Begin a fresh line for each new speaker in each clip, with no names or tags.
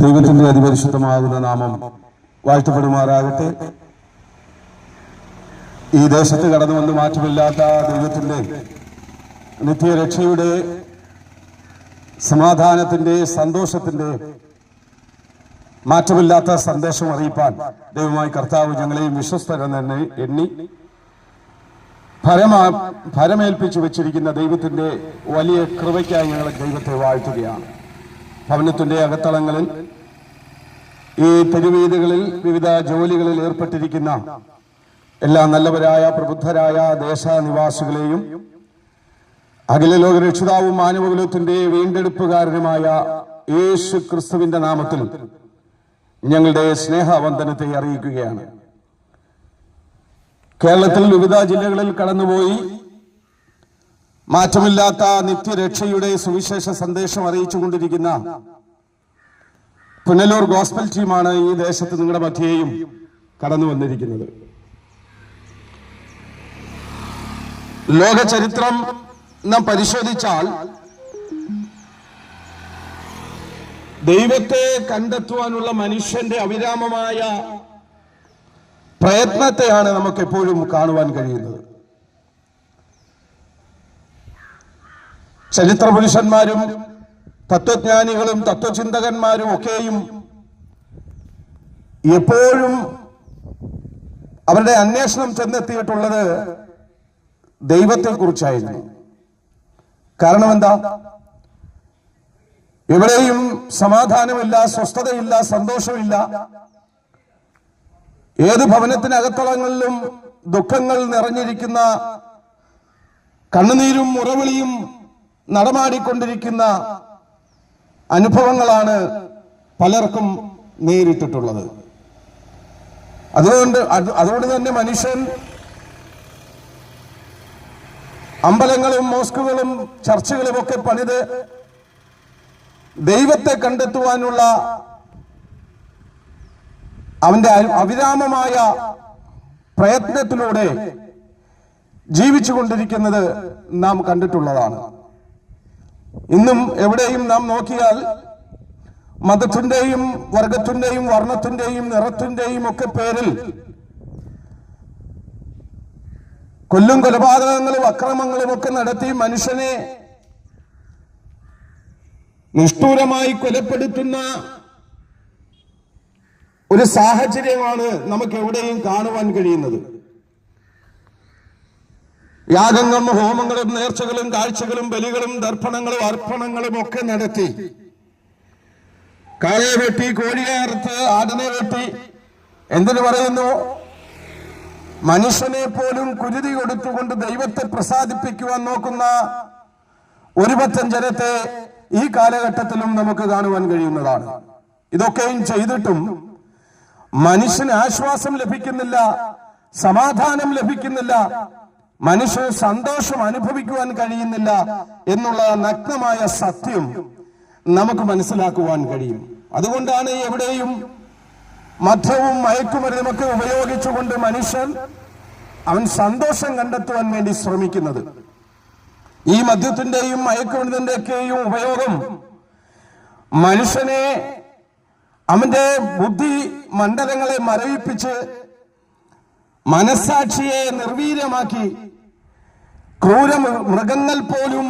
ദൈവത്തിന്റെ അതിപരിശുദ്ധമാകുന്ന നാമം വാഴ്ത്തപ്പെടുമാറാകട്ടെ. ഈ ദേശത്ത് കടന്നു വന്ന് മാറ്റമില്ലാത്ത ദൈവത്തിന്റെ നിത്യരക്ഷയുടെ സമാധാനത്തിന്റെ സന്തോഷത്തിന്റെ മാറ്റമില്ലാത്ത സന്ദേശം അറിയിപ്പാൻ ദൈവമായി കർത്താവ് ഞങ്ങളെയും വിശ്വസ്തരെന്ന് എണ്ണി ഫരമാ ഫരമേൽപ്പിച്ചു വെച്ചിരിക്കുന്ന ദൈവത്തിന്റെ വലിയ കൃപയ്ക്കായി ഞങ്ങൾ ദൈവത്തെ വാഴ്ത്തുകയാണ്. ഭവനത്തിന്റെ അകത്തളങ്ങളിൽ ഈ തെരുവീതികളിൽ വിവിധ ജോലികളിൽ ഏർപ്പെട്ടിരിക്കുന്ന എല്ലാ നല്ലവരായ പ്രബുദ്ധരായ ദേശനിവാസികളെയും അഖില ലോക രക്ഷിതാവും മാനവകുലത്തിന്റെ വീണ്ടെടുപ്പുകാരനുമായ യേശു ക്രിസ്തുവിന്റെ നാമത്തിൽ ഞങ്ങളുടെ സ്നേഹവന്ദനത്തെ അറിയിക്കുകയാണ്. കേരളത്തിൽ വിവിധ ജില്ലകളിൽ കടന്നുപോയി മാറ്റമില്ലാത്ത നിത്യരക്ഷയുടെ സുവിശേഷ സന്ദേശം അറിയിച്ചുകൊണ്ടിരിക്കുന്ന പുനലൂർ ഗോസ്ബൽ ടീമാണ് ഈ ദേശത്ത് നിങ്ങളുടെ മധ്യേയും കടന്നു വന്നിരിക്കുന്നത്. ലോക ചരിത്രം നാം പരിശോധിച്ചാൽ ദൈവത്തെ കണ്ടെത്തുവാനുള്ള മനുഷ്യന്റെ അവിരാമമായ പ്രയത്നത്തെയാണ് നമുക്ക് എപ്പോഴും കാണുവാൻ കഴിയുന്നത്. ചരിത്ര പുരുഷന്മാരും തത്വജ്ഞാനികളും തത്വചിന്തകന്മാരും ഒക്കെയും എപ്പോഴും അവരുടെ അന്വേഷണം ചെന്നെത്തിയിട്ടുള്ളത് ദൈവത്തെക്കുറിച്ചായിരുന്നു. കാരണം എന്താ എവിടെയും സമാധാനമില്ല സ്വസ്ഥതയില്ല സന്തോഷമില്ല. ഏത് ഭവനത്തിനകത്തളങ്ങളിലും ദുഃഖങ്ങൾ നിറഞ്ഞിരിക്കുന്ന കണ്ണുനീരും മുറവിളിയും നടമാടിക്കൊണ്ടിരിക്കുന്ന അനുഭവങ്ങളാണ് പലർക്കും നേരിട്ടിട്ടുള്ളത്. അതുകൊണ്ട് അതുകൊണ്ട് തന്നെ മനുഷ്യൻ അമ്പലങ്ങളും മോസ്കുകളും ചർച്ചുകളും ഒക്കെ പണിത് ദൈവത്തെ കണ്ടെത്തുവാനുള്ള അവന്റെ അവിരാമമായ പ്രയത്നത്തിലൂടെ ജീവിച്ചു കൊണ്ടിരിക്കുന്നത് നാം കണ്ടിട്ടുള്ളതാണ്. ഇന്നും എവിടെയും നാം നോക്കിയാൽ മതത്തിന്റെയും വർഗത്തിന്റെയും വർണത്തിന്റെയും നിറത്തിന്റെയും ഒക്കെ പേരിൽ കൊല്ലും കൊലപാതകങ്ങളും അക്രമങ്ങളും ഒക്കെ നടത്തി മനുഷ്യനെ നിഷ്ഠൂരമായി കൊലപ്പെടുത്തുന്ന ഒരു സാഹചര്യമാണ് നമുക്ക് എവിടെയും കാണുവാൻ കഴിയുന്നത്. യാഗങ്ങളും ഹോമങ്ങളും നേർച്ചകളും കാഴ്ചകളും ബലികളും ദർപ്പണങ്ങളും അർപ്പണങ്ങളും ഒക്കെ നടത്തി. കാളയെ വെട്ടി കോഴിയെ അറുത്ത് ആടിനെ വെട്ടി. എന്തിനു പറയുന്നു? മനുഷ്യനെ പോലും കുരുതി കൊടുത്തുകൊണ്ട് ദൈവത്തെ പ്രസാദിപ്പിക്കുവാൻ നോക്കുന്ന ഒരുപറ്റം ജനത്തെ ഈ കാലഘട്ടത്തിലും നമുക്ക് കാണുവാൻ കഴിയുന്നതാണ്. ഇതൊക്കെയും ചെയ്തിട്ടും മനുഷ്യന് ആശ്വാസം ലഭിക്കുന്നില്ല സമാധാനം ലഭിക്കുന്നില്ല മനുഷ്യന് സന്തോഷം അനുഭവിക്കുവാൻ കഴിയുന്നില്ല എന്നുള്ള നഗ്നമായ സത്യം നമുക്ക് മനസ്സിലാക്കുവാൻ കഴിയും. അതുകൊണ്ടാണ് എവിടെയും മദ്യവും മയക്കുമരുന്നുമൊക്കെ ഉപയോഗിച്ചുകൊണ്ട് മനുഷ്യൻ അവൻ സന്തോഷം കണ്ടെത്തുവാൻ വേണ്ടി ശ്രമിക്കുന്നത്. ഈ മദ്യത്തിന്റെയും മയക്കുമരുന്നിന്റെയൊക്കെയും ഉപയോഗം മനുഷ്യനെ അവന്റെ ബുദ്ധി മണ്ഡലങ്ങളെ മരവിപ്പിച്ച് മനസാക്ഷിയെ നിർവീര്യമാക്കി ക്രൂര മൃഗങ്ങൾ പോലും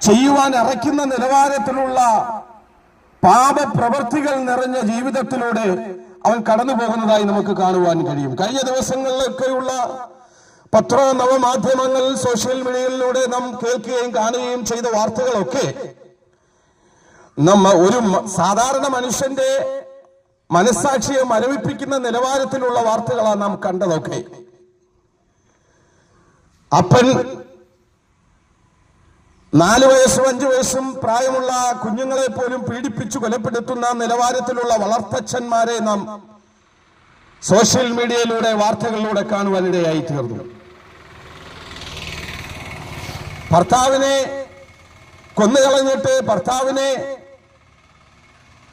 ചെയ്യുവാൻ അറയ്ക്കുന്ന നിലവാരത്തിലുള്ള പാപപ്രവർത്തികൾ നിറഞ്ഞ ജീവിതത്തിലൂടെ അവൻ കടന്നു പോകുന്നതായി നമുക്ക് കാണുവാൻ കഴിയും. കഴിഞ്ഞ ദിവസങ്ങളിലൊക്കെയുള്ള പത്ര നവമാധ്യമങ്ങൾ സോഷ്യൽ മീഡിയയിലൂടെ നാം കേൾക്കുകയും കാണുകയും ചെയ്ത വാർത്തകളൊക്കെ നമ്മ ഒരു സാധാരണ മനുഷ്യന്റെ മനസ്സാക്ഷിയെ മരവിപ്പിക്കുന്ന നിലവാരത്തിലുള്ള വാർത്തകളാണ് നാം കണ്ടതൊക്കെ. അപ്പൻ നാല് വയസ്സും അഞ്ചു വയസ്സും പ്രായമുള്ള കുഞ്ഞുങ്ങളെ പോലും പീഡിപ്പിച്ചു കൊലപ്പെടുത്തുന്ന നിലവാരത്തിലുള്ള വളർത്തച്ഛന്മാരെ നാം സോഷ്യൽ മീഡിയയിലൂടെ വാർത്തകളിലൂടെ കാണുവാനിടയായി തീർന്നു ഭർത്താവിനെ കൊന്നുകളഞ്ഞിട്ട് ഭർത്താവിനെ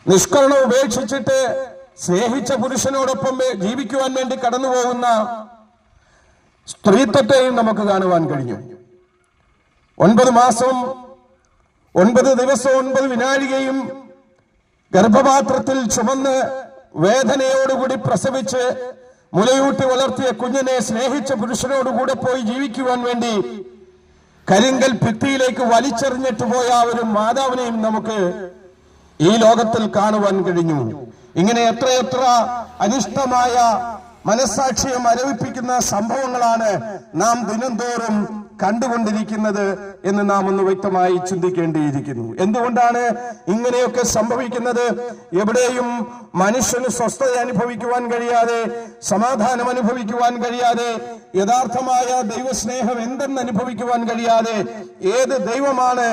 നിഷ്കരണം ഉപേക്ഷിച്ചിട്ട് സ്നേഹിച്ച പുരുഷനോടൊപ്പം ജീവിക്കുവാൻ വേണ്ടി കടന്നു പോകുന്ന സ്ത്രീത്വത്തെയും നമുക്ക് കാണുവാൻ കഴിഞ്ഞു. ഒൻപത് മാസം ഒൻപത് ദിവസം ഒൻപത് വിനാഴികയും ഗർഭപാത്രത്തിൽ ചുമന്ന് വേദനയോടുകൂടി പ്രസവിച്ച് മുലയൂട്ടി വളർത്തിയ കുഞ്ഞിനെ സ്നേഹിച്ച പുരുഷനോടുകൂടെ പോയി ജീവിക്കുവാൻ വേണ്ടി കരിങ്കൽ ഭിത്തിയിലേക്ക് വലിച്ചെറിഞ്ഞിട്ട് പോയ ഒരു മാതാവിനെയും നമുക്ക് ഈ ലോകത്തിൽ കാണുവാൻ കഴിഞ്ഞു. ഇങ്ങനെ എത്രയെത്ര അനിഷ്ടമായ മനസാക്ഷിയെ മരവിപ്പിക്കുന്ന സംഭവങ്ങളാണ് നാം ദിനംതോറും കണ്ടുകൊണ്ടിരിക്കുന്നത് എന്ന് നാം ഒന്ന് വ്യക്തമായി ചിന്തിക്കേണ്ടിയിരിക്കുന്നു. എന്തുകൊണ്ടാണ് ഇങ്ങനെയൊക്കെ സംഭവിക്കുന്നത്? എവിടെയും മനുഷ്യന് സ്വസ്ഥത അനുഭവിക്കുവാൻ കഴിയാതെ സമാധാനം അനുഭവിക്കുവാൻ കഴിയാതെ യഥാർത്ഥമായ ദൈവസ്നേഹം എന്തെന്ന് അനുഭവിക്കുവാൻ കഴിയാതെ ഏത് ദൈവമാണ്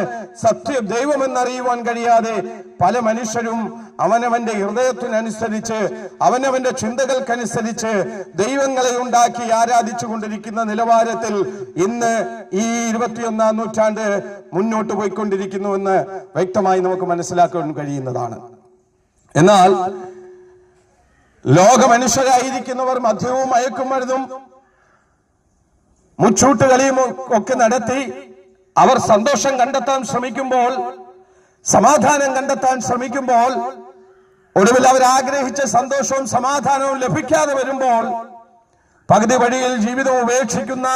സത്യ ദൈവമെന്നറിയുവാൻ കഴിയാതെ പല മനുഷ്യരും അവനവന്റെ ഹൃദയത്തിനനുസരിച്ച് അവനവന്റെ ചിന്തകൾക്കനുസരിച്ച് ദൈവങ്ങളെ ഉണ്ടാക്കി ആരാധിച്ചു കൊണ്ടിരിക്കുന്ന നിലവാരത്തിൽ ഇന്ന് ഈ ഇരുപത്തിയൊന്നാം നൂറ്റാണ്ട് മുന്നോട്ട് പോയിക്കൊണ്ടിരിക്കുന്നുവെന്ന് വ്യക്തമായി നമുക്ക് മനസ്സിലാക്കാൻ കഴിയുന്നതാണ്. എന്നാൽ ലോകമനുഷ്യരായിരിക്കുന്നവർ മദ്യവും മയക്കുമരുന്നും മുച്ചൂട്ടുകളിയും ഒക്കെ നടത്തി അവർ സന്തോഷം കണ്ടെത്താൻ ശ്രമിക്കുമ്പോൾ സമാധാനം കണ്ടെത്താൻ ശ്രമിക്കുമ്പോൾ ഒടുവിൽ അവർ ആഗ്രഹിച്ച സന്തോഷവും സമാധാനവും ലഭിക്കാതെ വരുമ്പോൾ പകുതി വഴിയിൽ ജീവിതം ഉപേക്ഷിക്കുന്ന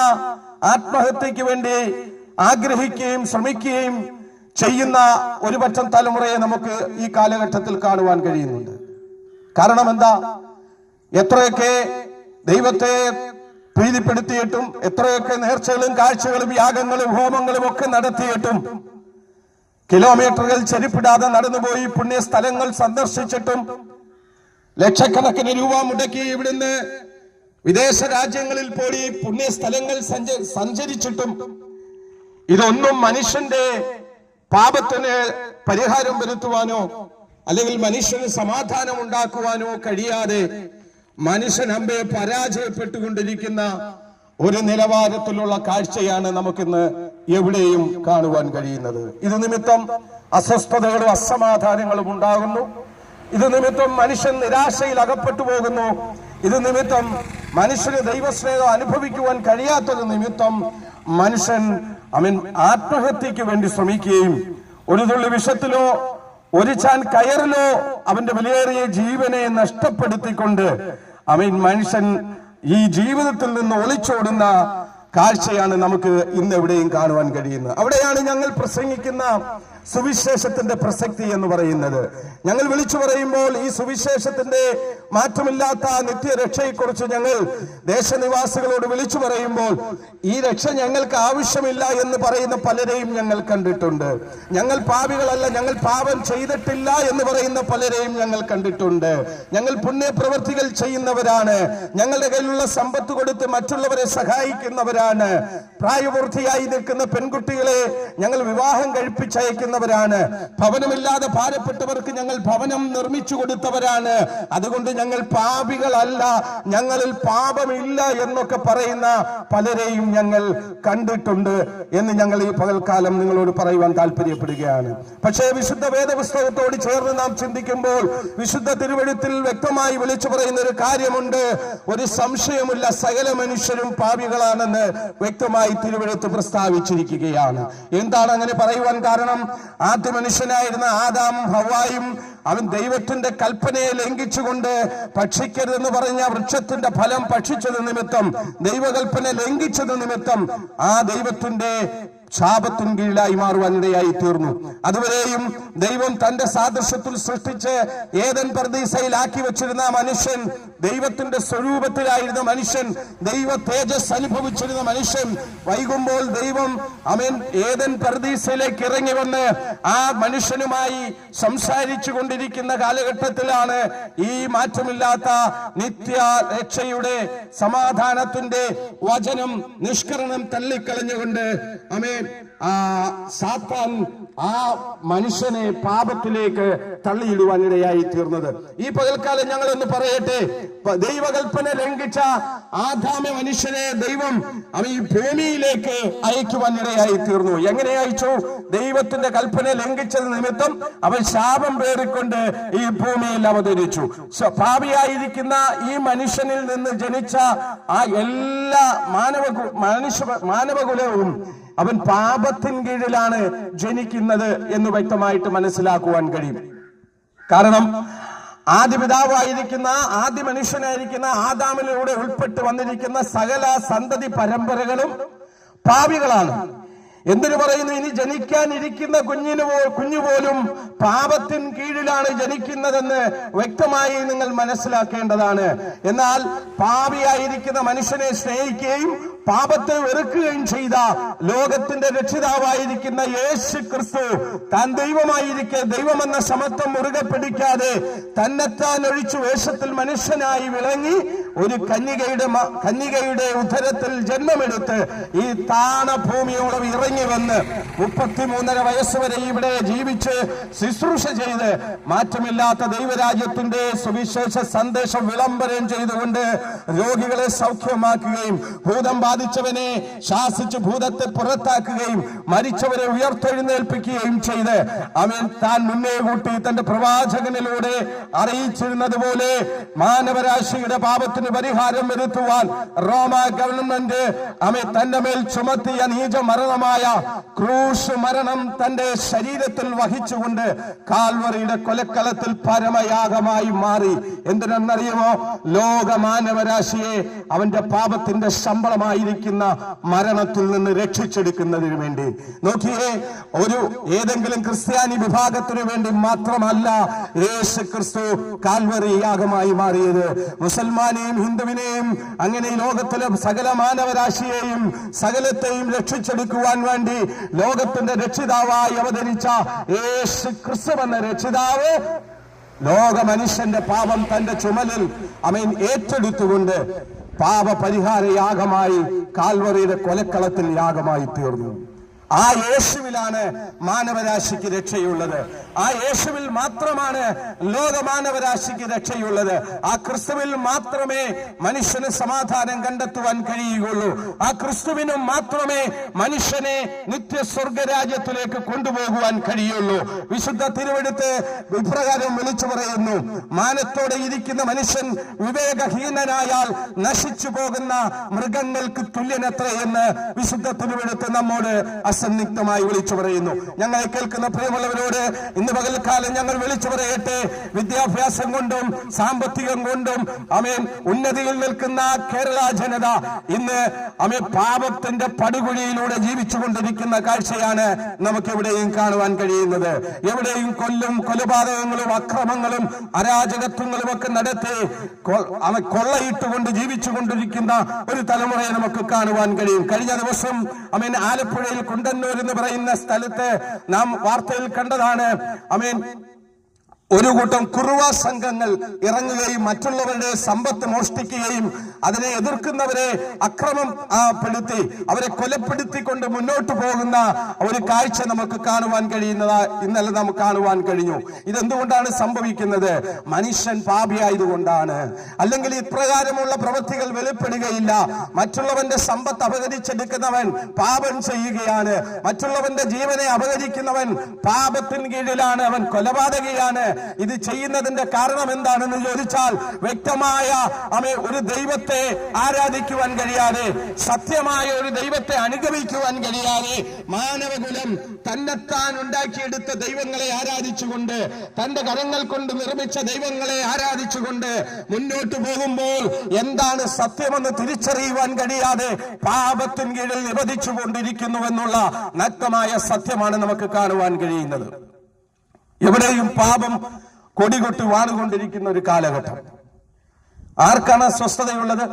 ആത്മഹത്യക്ക് വേണ്ടി ആഗ്രഹിക്കുകയും ശ്രമിക്കുകയും ചെയ്യുന്ന ഒരു പറ്റം തലമുറയെ നമുക്ക് ഈ കാലഘട്ടത്തിൽ കാണുവാൻ കഴിയുന്നുണ്ട്. കാരണം എന്താ? എത്രയൊക്കെ ദൈവത്തെ പ്രീതിപ്പെടുത്തിയിട്ടും എത്രയൊക്കെ നേർച്ചകളും കാഴ്ചകളും യാഗങ്ങളും ഹോമങ്ങളും ഒക്കെ നടത്തിയിട്ടും കിലോമീറ്ററുകൾ ചെരുപ്പിടാതെ നടന്നുപോയി പുണ്യ സ്ഥലങ്ങൾ സന്ദർശിച്ചിട്ടും ലക്ഷക്കണക്കിന് രൂപ മുടക്കി ഇവിടുന്ന് വിദേശ രാജ്യങ്ങളിൽ പോയി പുണ്യ സ്ഥലങ്ങൾ സഞ്ച- സഞ്ചരിച്ചിട്ടും ഇതൊന്നും മനുഷ്യന്റെ പാപത്തിന് പരിഹാരം വരുത്തുവാനോ അല്ലെങ്കിൽ മനുഷ്യന് സമാധാനം ഉണ്ടാക്കുവാനോ കഴിയാതെ മനുഷ്യൻ അമ്പയെ പരാജയപ്പെട്ടുകൊണ്ടിരിക്കുന്ന ഒരു നിലവാരത്തിലുള്ള കാഴ്ചയാണ് നമുക്കിന്ന് എവിടെയും കാണുവാൻ കഴിയുന്നത്. ഇത് നിമിത്തം അസ്വസ്ഥതകളും അസമാധാനങ്ങളും ഉണ്ടാകുന്നു. ഇത് നിമിത്തം മനുഷ്യൻ നിരാശയിൽ അകപ്പെട്ടു പോകുന്നു. ഇത് നിമിത്തം മനുഷ്യന് ദൈവസ്നേഹം അനുഭവിക്കുവാൻ കഴിയാത്തത് നിമിത്തം മനുഷ്യൻ അവൻ ആത്മഹത്യക്ക് വേണ്ടി ശ്രമിക്കുകയും ഒരു തുള്ളി വിഷത്തിലോ ഒരു ചാൻ കയറിലോ അവന്റെ വിലയേറിയ ജീവനെ നഷ്ടപ്പെടുത്തിക്കൊണ്ട് അവൻ മനുഷ്യൻ ഈ ജീവിതത്തിൽ നിന്ന് ഒളിച്ചോടുന്ന കാഴ്ചയാണ് നമുക്ക് ഇന്ന് എവിടെയും കാണുവാൻ കഴിയുന്നത്. അവിടെയാണ് ഞങ്ങൾ പ്രസംഗിക്കുന്ന സുവിശേഷത്തിന്റെ പ്രസക്തി എന്ന് പറയുന്നത്. ഞങ്ങൾ വിളിച്ചു പറയുമ്പോൾ ഈ സുവിശേഷത്തിന്റെ മാറ്റമില്ലാത്ത നിത്യരക്ഷയെക്കുറിച്ച് ഞങ്ങൾ ദേശനിവാസികളോട് വിളിച്ചു പറയുമ്പോൾ ഈ രക്ഷ ഞങ്ങൾക്ക് ആവശ്യമില്ല എന്ന് പറയുന്ന പലരെയും ഞങ്ങൾ കണ്ടിട്ടുണ്ട്. ഞങ്ങൾ പാപികളല്ല ഞങ്ങൾ പാപം ചെയ്തിട്ടില്ല എന്ന് പറയുന്ന പലരെയും ഞങ്ങൾ കണ്ടിട്ടുണ്ട്. ഞങ്ങൾ പുണ്യപ്രവർത്തികൾ ചെയ്യുന്നവരാണ്. ഞങ്ങളുടെ കയ്യിലുള്ള സമ്പത്ത് കൊടുത്ത് മറ്റുള്ളവരെ സഹായിക്കുന്നവരാണ്. പ്രായപൂർത്തിയായി നിൽക്കുന്ന പെൺകുട്ടികളെ ഞങ്ങൾ വിവാഹം കഴിപ്പിച്ചയക്കുന്നവരാണ് ഭവനമില്ലാതെ ഭാരപ്പെട്ടവർക്ക് ഞങ്ങൾ ഭവനം നിർമ്മിച്ചു കൊടുത്തവരാണ്. അതുകൊണ്ട് ഞങ്ങൾ പാപികളല്ല. ഞങ്ങളിൽ പാപമില്ല എന്നൊക്കെ പറയുന്ന പലരെയും ഞങ്ങൾ കണ്ടിട്ടുണ്ട് എന്ന് ഞങ്ങൾ ഈ പകൽക്കാലം നിങ്ങളോട് പറയുവാൻ താല്പര്യപ്പെടുകയാണ്. പക്ഷേ വിശുദ്ധ വേദപുസ്തകത്തോട് ചേർന്ന് നാം ചിന്തിക്കുമ്പോൾ വിശുദ്ധ തിരുവഴുത്തിൽ വ്യക്തമായി വിളിച്ചു പറയുന്ന ഒരു കാര്യമുണ്ട്. ഒരു സംശയമില്ല സകല മനുഷ്യരും പാപികളാണെന്ന് വ്യക്തമായി തിരുവഴുത്ത് പ്രസ്താവിച്ചിരിക്കുകയാണ്. എന്താണ് അങ്ങനെ പറയുവാൻ കാരണം? ആദ്യ മനുഷ്യനായിരുന്ന ആദാം ഹവായും അവൻ ദൈവത്തിന്റെ കൽപ്പനയെ ലംഘിച്ചുകൊണ്ട് ഭക്ഷിക്കരുതെന്ന് പറഞ്ഞ വൃക്ഷത്തിന്റെ ഫലം ഭക്ഷിച്ചത് നിമിത്തം ദൈവകൽപ്പന ലംഘിച്ചത് നിമിത്തം ആ ദൈവത്തിന്റെ ശാപത്തിന് കീഴിലായി മാറുവാൻ ഇടയായി തീർന്നു അതുവരെയും ദൈവം തന്റെ സാദൃശ്യത്തിൽ സൃഷ്ടിച്ച് ഏതൻ പ്രതീസയിലാക്കി വെച്ചിരുന്ന മനുഷ്യൻ ദൈവത്തിന്റെ സ്വരൂപത്തിലായിരുന്ന മനുഷ്യൻ ദൈവ തേജസ് അനുഭവിച്ചിരുന്ന മനുഷ്യൻ വൈകുമ്പോൾ ദൈവം അവൻ ഏതൻ പ്രതീസയിലേക്ക് ഇറങ്ങി വന്ന് ആ മനുഷ്യനുമായി സംസാരിച്ചു കൊണ്ടിരിക്കുന്ന കാലഘട്ടത്തിലാണ് ഈ മാറ്റമില്ലാത്ത നിത്യ രക്ഷയുടെ സമാധാനത്തിന്റെ വചനം നിഷ്കരണം തള്ളിക്കളഞ്ഞുകൊണ്ട്. അമേൻ ആ സാത്താൻ ആ മനുഷ്യനെ പാപത്തിലേക്ക് തള്ളിയിടുവാൻ ഇടയായി തീർന്നത്. ഈ പകൽക്കാലം ഞങ്ങൾ ഒന്ന് പറയട്ടെ ദൈവകൽപ്പന ലംഘിച്ച ആധാമ്യ മനുഷ്യനെ ദൈവം ഈ ഭൂമിയിലേക്ക് അയക്കുവാൻ ഇടയായി തീർന്നു. എങ്ങനെ അയച്ചു? ദൈവത്തിന്റെ കൽപ്പന ലംഘിച്ചത് നിമിത്തം അവൻ ശാപം പേറിക്കൊണ്ട് ഈ ഭൂമിയിൽ അവതരിച്ചു. പാപിയായിരിക്കുന്ന ഈ മനുഷ്യനിൽ നിന്ന് ജനിച്ച ആ എല്ലാ മാനവ മനുഷ്യ മാനവകുലവും അവൻ പാപത്തിൻ കീഴിലാണ് ജനിക്കുന്നത് എന്ന് വ്യക്തമായിട്ട് മനസ്സിലാക്കുവാൻ കഴിയും. കാരണം ആദ്യ പിതാവായിരിക്കുന്ന ആദ്യ മനുഷ്യനായിരിക്കുന്ന ആദാമിലൂടെ ഉൾപ്പെട്ട് വന്നിരിക്കുന്ന സകല സന്തതി പരമ്പരകളും പാപികളാണ്. എന്തിനു പറയുന്നു? ഇനി ജനിക്കാനിരിക്കുന്ന കുഞ്ഞിന് കുഞ്ഞു പോലും പാപത്തിൻ കീഴിലാണ് ജനിക്കുന്നതെന്ന് വ്യക്തമായി നിങ്ങൾ മനസ്സിലാക്കേണ്ടതാണ്. എന്നാൽ പാപിയായിരിക്കുന്ന മനുഷ്യനെ സ്നേഹിക്കുകയും പാപത്തെ വെറുക്കുകയും ചെയ്ത ലോകത്തിന്റെ രക്ഷിതാവായിരിക്കുന്ന യേശു ക്രിസ്തു താൻ ദൈവമായിരിക്കെ ദൈവമെന്ന സമത്വം മുറുകെ പിടിക്കാതെ തന്നെത്താൻ ഒഴിച്ചു വേഷത്തിൽ മനുഷ്യനായി വിളങ്ങി ഒരു കന്യകയുടെ കന്യകയുടെ ഉദരത്തിൽ ജന്മമെടുത്ത് ഈ താണ ഭൂമിയോളം ഇറങ്ങി വന്ന് മുപ്പത്തിമൂന്നര മൂന്നര വരെ ഇവിടെ ജീവിച്ച് ശുശ്രൂഷ ചെയ്ത് മാറ്റമില്ലാത്ത ദൈവരാജ്യത്തിന്റെ സുവിശേഷ സന്ദേശം വിളംബരം ചെയ്തുകൊണ്ട് രോഗികളെ സൗഖ്യമാക്കുകയും ഭൂതം ബാധിച്ചവനെ ശാസിച്ച് ഭൂതത്തെ പുറത്താക്കുകയും മരിച്ചവരെ ഉയർത്തെഴുന്നേൽപ്പിക്കുകയും ചെയ്ത് അവൻ താൻ മുന്നേ കൂട്ടി തന്റെ പ്രവാചകനിലൂടെ അറിയിച്ചിരുന്നത് പോലെ മാനവരാശിയുടെ പാപത്തിന് പരിഹാരം വരുത്തുവാൻ റോമ ഗവൺമെന്റ് അവൻ തന്റെ മേൽ ചുമത്തിയ നീച മരണമായ ക്രൂശ് മരണം തന്റെ ശരീരത്തിൽ വഹിച്ചുകൊണ്ട് കാൽവറിയുടെ കൊലക്കളത്തിൽ പരമയാഗമായി മാറി. എന്തിനെന്നറിയുമോ? ലോകമാനവരാശിയെ അവന്റെ പാപത്തിന്റെ ശമ്പളമായിരിക്കുന്ന മരണത്തിൽ നിന്ന് രക്ഷിച്ചെടുക്കുന്നതിന് വേണ്ടി. നോക്കിയേ ഒരു ഏതെങ്കിലും ക്രിസ്ത്യാനി വിഭാഗത്തിനു വേണ്ടി മാത്രമല്ല യേശു ക്രിസ്തു കാൽവറി യാഗമായി മാറിയത്. മുസൽമാനെയും ഹിന്ദുവിനെയും അങ്ങനെ ലോകത്തിലെ സകല മാനവരാശിയെയും സകലത്തെയും രക്ഷിച്ചെടുക്കുവാൻ വേണ്ടി ലോകത്തിന്റെ രക്ഷിതാവായി അവതരിച്ച യേശു ക്രിസ്തു എന്ന രക്ഷിതാവ് ലോക മനുഷ്യന്റെ പാപം തന്റെ ചുമലിൽ അമീൻ ഏറ്റെടുത്തുകൊണ്ട് പാപ പരിഹാര യാഗമായി കാൽവറിയുടെ കൊലക്കളത്തിൽ യാഗമായി തീർന്നു. ആ യേശുവിലാണ് മാനവരാശിക്ക് രക്ഷയുള്ളത്. ആ യേശുവിൽ മാത്രമാണ് ലോക മാനവരാശിക്ക് രക്ഷയുള്ളത്. ആ ക്രിസ്തുവിൽ മാത്രമേ മനുഷ്യന് സമാധാനം കണ്ടെത്തുവാൻ കഴിയുകയുള്ളൂ. ആ ക്രിസ്തുവിനും മാത്രമേ മനുഷ്യനെ നിത്യ സ്വർഗരാജ്യത്തിലേക്ക് കൊണ്ടുപോകുവാൻ കഴിയുള്ളൂ. വിശുദ്ധ തിരുവെടുത്ത് വിപ്രകാരം വിളിച്ചു പറയുന്നു. മാനത്തോടെ ഇരിക്കുന്ന മനുഷ്യൻ വിവേകഹീനനായാൽ നശിച്ചു പോകുന്ന മൃഗങ്ങൾക്ക് തുല്യനത്ര എന്ന് വിശുദ്ധ തിരുവെടുത്ത് നമ്മോട് അസന്നിഗ്ധമായി വിളിച്ചു പറയുന്നു. ഞങ്ങളെ കേൾക്കുന്ന പ്രിയമുള്ളവരോട് ഇന്ന് പകൽക്കാലം ഞങ്ങൾ വിളിച്ചു പറയട്ടെ. വിദ്യാഭ്യാസം കൊണ്ടും സാമ്പത്തികം കൊണ്ടും അമേൻ ഉന്നതിയിൽ നിൽക്കുന്ന കേരള ജനത ഇന്ന് അമേ പാപത്തിന്റെ പടുകുഴിയിലൂടെ ജീവിച്ചുകൊണ്ടിരിക്കുന്ന കാഴ്ചയാണ് നമുക്ക് എവിടെയും കാണുവാൻ കഴിയുന്നത്. എവിടെയും കൊല്ലും കൊലപാതകങ്ങളും അക്രമങ്ങളും അരാജകത്വങ്ങളും ഒക്കെ നടത്തി കൊള്ളയിട്ടുകൊണ്ട് ജീവിച്ചു കൊള്ളയിട്ടുകൊണ്ട് ജീവിച്ചുകൊണ്ടിരിക്കുന്ന ഒരു തലമുറയെ നമുക്ക് കാണുവാൻ കഴിയും. കഴിഞ്ഞ ദിവസം അമീൻ ആലപ്പുഴയിൽ കുണ്ടന്നൂർ എന്ന് പറയുന്ന സ്ഥലത്ത് നാം വാർത്തയിൽ കണ്ടതാണ്. അമീൻ. ഒരു കൂട്ടം കുറുവ സംഘങ്ങൾ ഇറങ്ങുകയും മറ്റുള്ളവരുടെ സമ്പത്ത് മോഷ്ടിക്കുകയും അതിനെ എതിർക്കുന്നവരെ അക്രമം പെടുത്തി അവരെ കൊലപ്പെടുത്തിക്കൊണ്ട് മുന്നോട്ട് പോകുന്ന ഒരു കാഴ്ച നമുക്ക് കാണുവാൻ കഴിയുന്നത് ഇന്നലെ നമുക്ക് കാണുവാൻ കഴിഞ്ഞു. ഇതെന്തുകൊണ്ടാണ് സംഭവിക്കുന്നത്? മനുഷ്യൻ പാപിയായതുകൊണ്ടാണ്. അല്ലെങ്കിൽ ഇപ്രകാരമുള്ള പ്രവൃത്തികൾ വെളിപ്പെടുകയില്ല. മറ്റുള്ളവന്റെ സമ്പത്ത് അപഹരിച്ചെടുക്കുന്നവൻ പാപം ചെയ്യുകയാണ്. മറ്റുള്ളവന്റെ ജീവനെ അപഹരിക്കുന്നവൻ പാപത്തിന് കീഴിലാണ്. അവൻ കൊലപാതകയാണ്. ഇത് ചെയ്യുന്നതിന്റെ കാരണം എന്താണെന്ന് ചോദിച്ചാൽ വ്യക്തമായ ഒരു ദൈവത്തെ ആരാധിക്കുവാൻ കഴിയാതെ സത്യമായ ഒരു ദൈവത്തെ അനുഗമിക്കുവാൻ കഴിയാതെ മാനവകുലം തന്നെത്താൻ ഉണ്ടാക്കിയെടുത്ത ദൈവങ്ങളെ ആരാധിച്ചുകൊണ്ട് തന്റെ കരങ്ങൾ കൊണ്ട് നിർമ്മിച്ച ദൈവങ്ങളെ ആരാധിച്ചുകൊണ്ട് മുന്നോട്ട് പോകുമ്പോൾ എന്താണ് സത്യമെന്ന് തിരിച്ചറിയുവാൻ കഴിയാതെ പാപത്തിൻ കീഴിൽ നിബന്ധിച്ചു കൊണ്ടിരിക്കുന്നുവെന്നുള്ള നഗ്നമായ സത്യമാണ് നമുക്ക് കാണുവാൻ കഴിയുന്നത്. എവിടെയും പാപം കൊടികൊട്ടി വാണുകൊണ്ടിരിക്കുന്ന ഒരു കാലഘട്ടം. ആർക്കാണ് സ്വസ്ഥതയുള്ളത്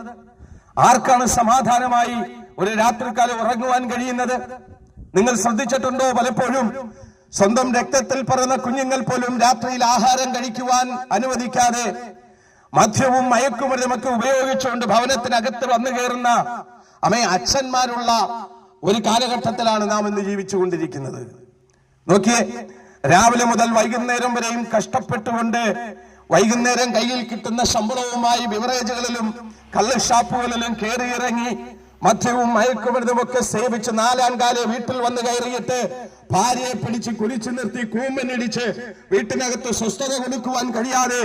ആർക്കാണ് സമാധാനമായി ഒരു രാത്രികാലം ഉറങ്ങുവാൻ കഴിയുന്നത്? നിങ്ങൾ ശ്രദ്ധിച്ചിട്ടുണ്ടോ പലപ്പോഴും? സ്വന്തം രക്തത്തിൽ പിറന്ന കുഞ്ഞുങ്ങൾ പോലും രാത്രിയിൽ ആഹാരം കഴിക്കുവാൻ അനുവദിക്കാതെ മദ്യവും മയക്കുമരുന്നുമൊക്കെ ഉപയോഗിച്ചുകൊണ്ട് ഭവനത്തിനകത്ത് വന്നു കയറുന്ന അമ്മേ അച്ഛന്മാരുള്ള ഒരു കാലഘട്ടത്തിലാണ് നാം ഇന്ന് ജീവിച്ചുകൊണ്ടിരിക്കുന്നത്. നോക്കിയേ രാവിലെ മുതൽ വൈകുന്നേരം വരെയും കഷ്ടപ്പെട്ടുകൊണ്ട് വൈകുന്നേരം കയ്യിൽ കിട്ടുന്ന ശമ്പളവുമായി ബിവറേജുകളിലും കള്ള് ഷാപ്പുകളിലും കയറിയിറങ്ങി മദ്യവും മയക്കുമരുന്നുമൊക്കെ സേവിച്ച് നാലാം കാലെ വീട്ടിൽ വന്ന് കയറിയിട്ട് ഭാര്യയെ പിടിച്ച് കുരിച്ചു നിർത്തി കൂമ്പനിടിച്ച് വീട്ടിനകത്ത് സ്വസ്ഥത കൊടുക്കുവാൻ കഴിയാതെ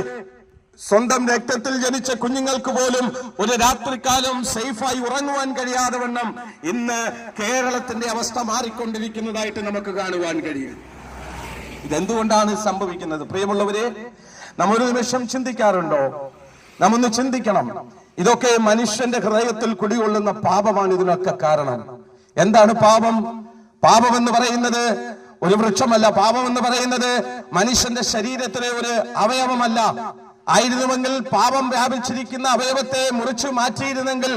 സ്വന്തം രക്തത്തിൽ ജനിച്ച കുഞ്ഞുങ്ങൾക്ക് പോലും ഒരു രാത്രികാലം സേഫായി ഉറങ്ങുവാൻ കഴിയാതെ വണ്ണം ഇന്ന് കേരളത്തിന്റെ അവസ്ഥ മാറിക്കൊണ്ടിരിക്കുന്നതായിട്ട് നമുക്ക് കാണുവാൻ കഴിയും. ഇതെന്തുകൊണ്ടാണ് സംഭവിക്കുന്നത്? പ്രിയമുള്ളവരെ നമ്മൊരു നിമിഷം ചിന്തിക്കാറുണ്ടോ? നമ്മൊന്ന് ചിന്തിക്കണം. ഇതൊക്കെ മനുഷ്യന്റെ ഹൃദയത്തിൽ കുടികൊള്ളുന്ന പാപമാണ് ഇതിനൊക്കെ കാരണം. എന്താണ് പാപം? പാപം എന്ന് പറയുന്നത് ഒരു വൃക്ഷമല്ല. പാപം എന്ന് പറയുന്നത് മനുഷ്യന്റെ ശരീരത്തിലെ ഒരു അവയവമല്ല. ആയിരുന്നുവെങ്കിൽ പാപം വ്യാപിച്ചിരിക്കുന്ന അവയവത്തെ മുറിച്ചു മാറ്റിയിരുന്നെങ്കിൽ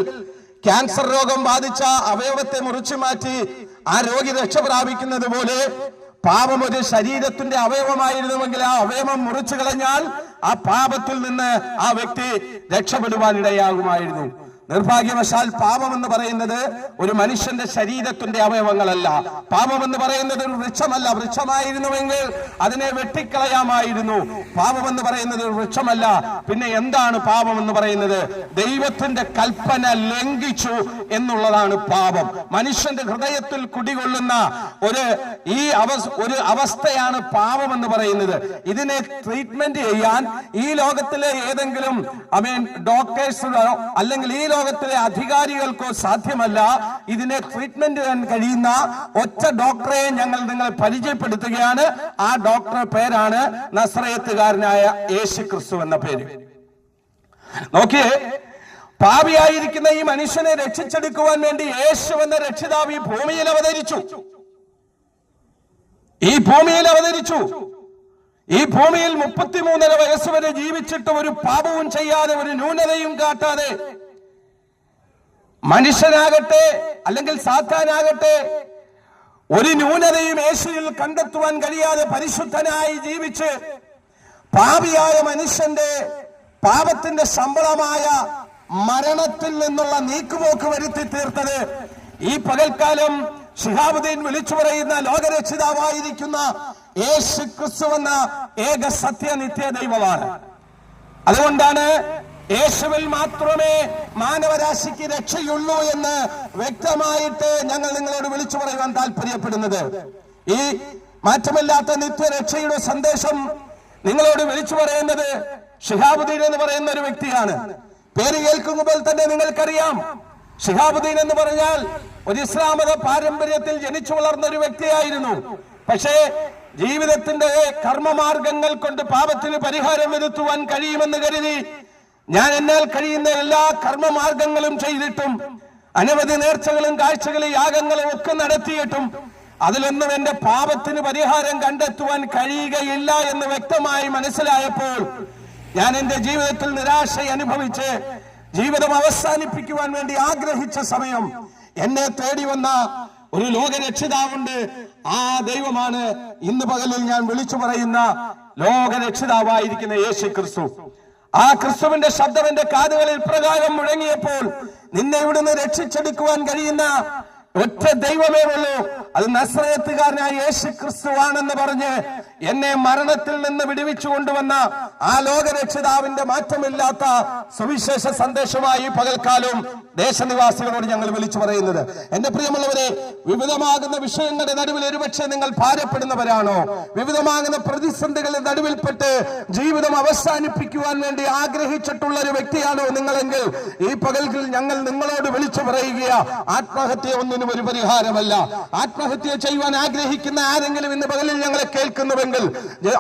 ക്യാൻസർ രോഗം ബാധിച്ച അവയവത്തെ മുറിച്ചു മാറ്റി ആ രോഗി രക്ഷ പ്രാപിക്കുന്നത് പോലെ പാപം ഒരു ശരീരത്തിന്റെ അവയവമായിരുന്നുവെങ്കിൽ ആ അവയവം മുറിച്ചു കളഞ്ഞാൽ ആ പാപത്തിൽ നിന്ന് ആ വ്യക്തി രക്ഷപ്പെടുവാൻ ഇടയാകുമായിരുന്നു നിർഭാഗ്യവശാൽ പാപം എന്ന് പറയുന്നത് ഒരു മനുഷ്യന്റെ ശരീരത്തിന്റെ അവയവങ്ങളല്ല. പാപം എന്ന് പറയുന്നത് ഒരു വൃക്ഷമല്ല. വൃക്ഷമായിരുന്നുവെങ്കിൽ അതിനെ വെട്ടിക്കളയാമായിരുന്നു. പാപം എന്ന് പറയുന്നത് ഒരു വൃക്ഷമല്ല. പിന്നെ എന്താണ് പാപം എന്ന് പറയുന്നത്? ദൈവത്തിന്റെ കൽപ്പന ലംഘിച്ചു എന്നുള്ളതാണ് പാപം. മനുഷ്യന്റെ ഹൃദയത്തിൽ കുടികൊള്ളുന്ന ഒരു ഈ ഒരു അവസ്ഥയാണ് പാപം എന്ന് പറയുന്നത്. ഇതിനെ ട്രീറ്റ്മെന്റ് ചെയ്യാൻ ഈ ലോകത്തിലെ ഏതെങ്കിലും ഐ മീൻ ഡോക്ടേഴ്സ് അല്ലെങ്കിൽ ഈ ലോകത്തിലെ അധികാരികൾക്കോ സാധ്യമല്ല. ഇതിനെ ട്രീറ്റ്മെന്റ് ചെയ്യാൻ കഴിയുന്ന ഒറ്റ ഡോക്ടറെ ഞങ്ങൾ നിങ്ങളെ പരിചയപ്പെടുത്തുകയാണ്. ആ ഡോക്ടറെ പേരാണ് നസ്രയത്തുകാരനായ യേശു ക്രിസ്തു എന്ന പേര്. നോക്കിയേ പാപിയായിരിക്കുന്ന ഈ മനുഷ്യനെ രക്ഷിച്ചെടുക്കുവാൻ വേണ്ടി യേശു എന്ന രക്ഷിതാവ് ഈ ഭൂമിയിൽ അവതരിച്ചു. ഈ ഭൂമിയിൽ അവതരിച്ചു. ഈ ഭൂമിയിൽ മുപ്പത്തിമൂന്നര വയസ്സ് വരെ ജീവിച്ചിട്ട് ഒരു പാപവും ചെയ്യാതെ ഒരു ന്യൂനതയും കാട്ടാതെ മനുഷ്യനാകട്ടെ അല്ലെങ്കിൽ സാത്താനാകട്ടെ ഒരു ന്യൂനതയും യേശുവിൽ കണ്ടെത്തുവാൻ കഴിയാതെ പരിശുദ്ധനായി ജീവിച്ച് പാപിയായ മനുഷ്യന്റെ പാപത്തിന്റെ ശമ്പളമായ മരണത്തിൽ നിന്നുള്ള നീക്കുപോക്ക് വരുത്തി തീർത്തത് ഈ പകൽക്കാലം ഷിഹാബുദ്ദീൻ വിളിച്ചു പറയുന്ന ലോകരക്ഷിതാവായിരിക്കുന്ന യേശു ക്രിസ്തു എന്ന ഏക സത്യനിത്യ ദൈവമാണ്. അതുകൊണ്ടാണ് യേശുവിൽ മാത്രമേ മാനവരാശിക്ക് രക്ഷയുള്ളൂ എന്ന് വ്യക്തമായിട്ട് ഞങ്ങൾ നിങ്ങളോട് വിളിച്ചു പറയുവാൻ താല്പര്യപ്പെടുന്നത് ഈ മാറ്റമില്ലാത്ത നിത്യരക്ഷയുടെ സന്ദേശം നിങ്ങളോട് വിളിച്ചു പറയുന്നത് ഷിഹാബുദ്ദീൻ എന്ന് പറയുന്ന ഒരു വ്യക്തിയാണ്. പേര് കേൾക്കുമ്പോൾ തന്നെ നിങ്ങൾക്കറിയാം. ഷിഹാബുദ്ദീൻ എന്ന് പറഞ്ഞാൽ ഒരു ഇസ്ലാമത പാരമ്പര്യത്തിൽ ജനിച്ചു വളർന്ന ഒരു വ്യക്തിയായിരുന്നു. പക്ഷേ ജീവിതത്തിന്റെ കർമ്മമാർഗങ്ങൾ കൊണ്ട് പാപത്തിന് പരിഹാരം വരുത്തുവാൻ കഴിയുമെന്ന് കരുതി ഞാൻ എന്നാൽ കഴിയുന്ന എല്ലാ കർമ്മമാർഗങ്ങളും ചെയ്തിട്ടും അനവധി നേർച്ചകളും കാഴ്ചകളും യാഗങ്ങളും ഒക്കെ നടത്തിയിട്ടും അതിലൊന്നും എന്റെ പാപത്തിന് പരിഹാരം കണ്ടെത്തുവാൻ കഴിയുകയില്ല എന്ന് വ്യക്തമായി മനസ്സിലായപ്പോൾ ഞാൻ എന്റെ ജീവിതത്തിൽ നിരാശ അനുഭവിച്ച് ജീവിതം അവസാനിപ്പിക്കുവാൻ വേണ്ടി ആഗ്രഹിച്ച സമയം എന്നെ തേടി വന്ന ഒരു ലോകരക്ഷിതാവുണ്ട്. ആ ദൈവമാണ് ഇന്ന് പകലിൽ ഞാൻ വിളിച്ചു പറയുന്ന ലോകരക്ഷിതാവായിരിക്കുന്ന യേശു ക്രിസ്തു ആ ക്രിസ്തുവിന്റെ ശബ്ദം എന്റെ കാതുകളിൽ പ്രകാരം മുഴങ്ങിയപ്പോൾ നിന്നെ ഇവിടുന്ന് രക്ഷിച്ചെടുക്കുവാൻ കഴിയുന്ന ഒറ്റ ദൈവമേ ഉള്ളൂ. അത് നസ്രയത്തുകാരനായ യേശു ക്രിസ്തുവാണെന്ന് പറഞ്ഞ് എന്നെ മരണത്തിൽ നിന്ന് വിടുവിച്ചു കൊണ്ടുവന്ന ആ ലോകരക്ഷിതാവിന്റെ മാറ്റമില്ലാത്ത സുവിശേഷ സന്ദേശമായി പകൽക്കാലം ദേശനിവാസികളോട് ഞങ്ങൾ വിളിച്ചു പറയുന്നത്. എന്റെ പ്രിയമുള്ളവരെ വിവിധമാകുന്ന വിഷയങ്ങളുടെ നടുവിൽ ഒരുപക്ഷെ നിങ്ങൾ ഭാരപ്പെടുന്നവരാണോ? വിവിധമാകുന്ന പ്രതിസന്ധികളുടെ നടുവിൽപ്പെട്ട് ജീവിതം അവസാനിപ്പിക്കുവാൻ വേണ്ടി ആഗ്രഹിച്ചിട്ടുള്ള ഒരു വ്യക്തിയാണോ നിങ്ങളെങ്കിൽ? ഈ പകൽക്കിൽ ഞങ്ങൾ നിങ്ങളോട് വിളിച്ചു പറയുക ആത്മഹത്യ ഒന്നിനും ഒരു പരിഹാരമല്ല. ആത്മഹത്യ ചെയ്യുവാൻ ആഗ്രഹിക്കുന്ന ആരെങ്കിലും ഇന്ന് പകലിൽ ഞങ്ങളെ കേൾക്കുന്നുവെങ്കിൽ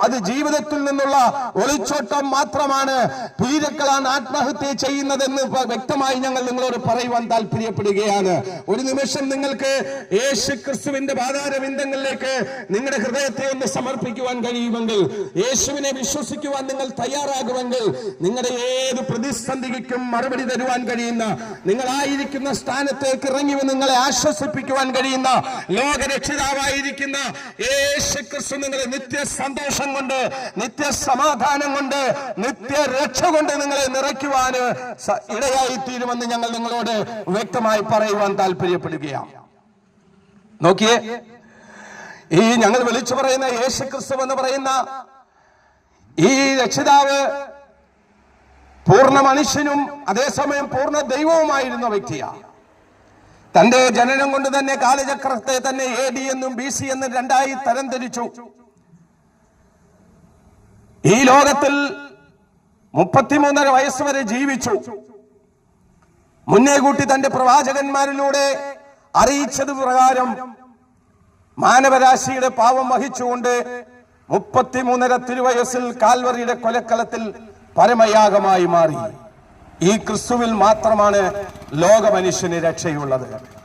അത് ജീവിതത്തിൽ നിന്നുള്ള ഒളിച്ചോട്ടം മാത്രമാണ്. ഭീരക്കളാണ് ആത്മഹത്യ ചെയ്യുന്നതെന്ന് വ്യക്തമായി ഞങ്ങൾ നിങ്ങളോട് പറയുവാൻ താല്പര്യപ്പെടുകയാണ് ഒരു നിമിഷം നിങ്ങൾക്ക് യേശു ക്രിസ്തുവിന്റെ പാതാരവിന്ദങ്ങളിലേക്ക് നിങ്ങളുടെ ഹൃദയത്തെ ഒന്ന് സമർപ്പിക്കുവാൻ കഴിയുമെങ്കിൽ യേശുവിനെ വിശ്വസിക്കുവാൻ നിങ്ങൾ തയ്യാറാകുമെങ്കിൽ നിങ്ങളുടെ ഏത് പ്രതിസന്ധിക്കും മറുപടി തരുവാൻ കഴിയുന്ന നിങ്ങളായിരിക്കുന്ന സ്ഥാനത്തേക്ക് ഇറങ്ങി നിങ്ങളെ നിങ്ങളെ ആശ്വസിപ്പിക്കുവാൻ കഴിയുന്ന ലോകരക്ഷിതാവായിരിക്കുന്ന യേശു ക്രിസ്തു നിങ്ങളെ നിത്യ സന്തോഷം കൊണ്ട് നിത്യ സമാധാനം കൊണ്ട് നിത്യ രക്ഷ കൊണ്ട് നിങ്ങളെ നിറയ്ക്കുവാന് ഇടയായി തീരുമെന്ന് ഞങ്ങൾ നിങ്ങളോട് വ്യക്തമായി പറയുവാൻ താല്പര്യപ്പെടുകയാണ് നോക്കിയേ ഈ ഞങ്ങൾ വിളിച്ചു പറയുന്ന യേശു ക്രിസ്തു എന്ന് പറയുന്ന ഈ രക്ഷിതാവ് പൂർണ മനുഷ്യനും അതേസമയം പൂർണ ദൈവവുമായിരുന്ന വ്യക്തിയാണ്. തന്റെ ജനനം കൊണ്ട് തന്നെ കാലചക്രത്തെ തന്നെ എ ഡി എന്നും ബി സി എന്നും രണ്ടായി തരംതിരിച്ചു. ഈ ലോകത്തിൽ മുപ്പത്തിമൂന്നര വയസ്സ് വരെ ജീവിച്ചു. മുന്നേ കൂട്ടി തന്റെ പ്രവാചകന്മാരിലൂടെ അറിയിച്ചത് പ്രകാരം മാനവരാശിയുടെ പാവം വഹിച്ചുകൊണ്ട് മുപ്പത്തിമൂന്നര തിരുവയസ്സിൽ കാൽവറിയുടെ കൊലക്കളത്തിൽ പരമയാഗമായി മാറി. ഈ ക്രിസ്തുവിൽ മാത്രമാണ് ലോക മനുഷ്യന് രക്ഷയുള്ളത്.